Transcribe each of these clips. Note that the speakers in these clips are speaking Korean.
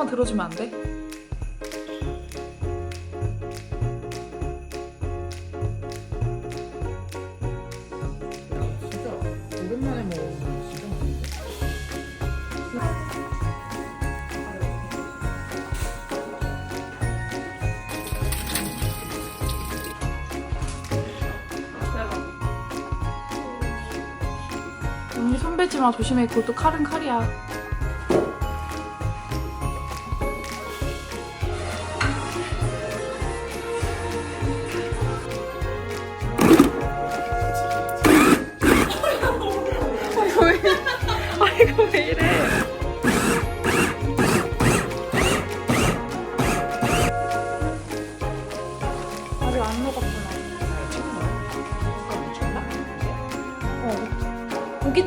조금만 들어주면 안 돼? 조심해 그것도 칼은 칼이야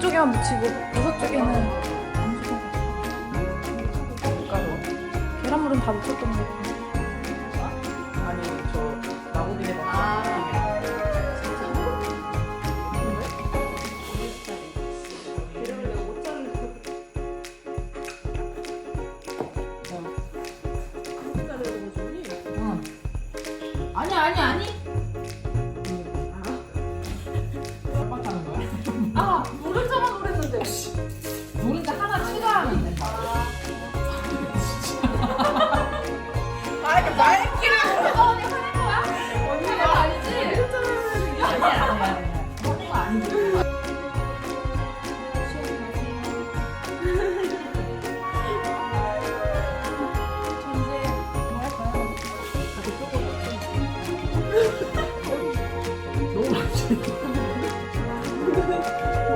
어. 고기 쪽에만 묻히고 버섯 쪽에는 안 밀가루. 계란물은 다 묻혔던 거고 아니 저 나고기네 먹 아니 아니 아니.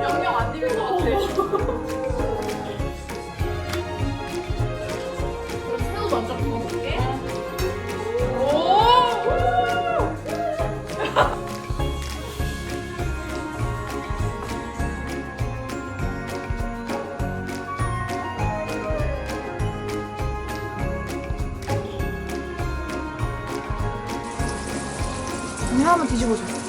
영영 안 되는 것 같아. 그럼 새우 뒤집어줘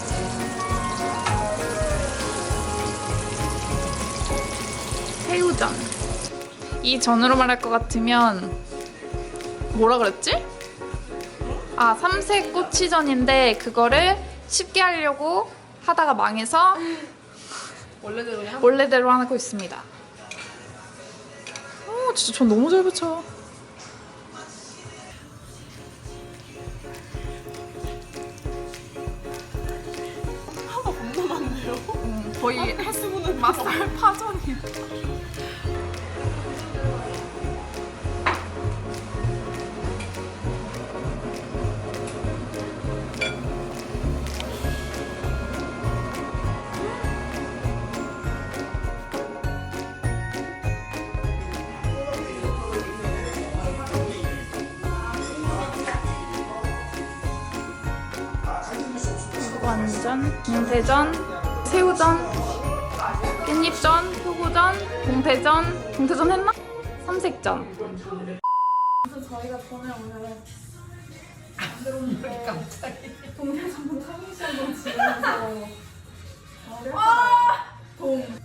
새우전. 이 전으로 말할 것 같으면 뭐라 그랬지? 아 삼색 꼬치전인데 그거를 쉽게 하려고 하다가 망해서 원래대로 그냥. 원래대로 하고 있습니다. 오 진짜 전 너무 잘 붙여. 음, 거의 햇수분은 맛살 파전이 완전 동태전, 새우전, 깻잎전, 표고전, 동태전, 동태전 했나? 삼색전. 그래서 저희가 전에 오늘 지으면서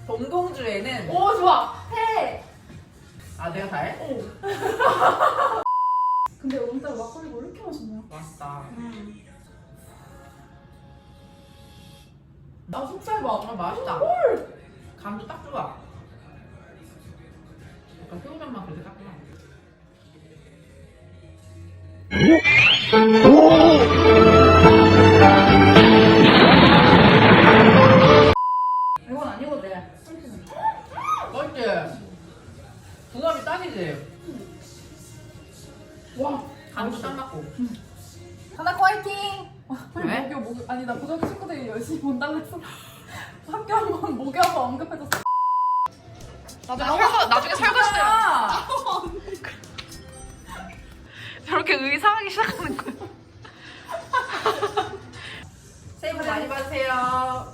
동동주에는 오 좋아. 해. 아 내가 다 해? 근데 오늘따라 막걸리가 왜 이렇게 맛있냐? 맛있다. 나 속살 봐. 아, 맛있다. 간도 딱 좋아. 약간 새우젓 맛 그렇게 딱 좋아. 이건 아니고 돼. 맛있지? 궁합이 딱이지? 와 간도 딱 맞고. 하나코 화이팅! 왜? 목요 목 아니 나 고등학교 친구들이 열심히 본다고 해서 학교 한 번 목요 한번 언급해줬어. 나중에 설거 나중에 설거지 해야 아, 저렇게 의상하기 시작하는 거야. 새해 복 많이 받으세요.